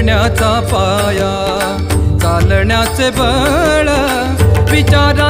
जगण्याचा पाया चालण्याचे बळ विचारा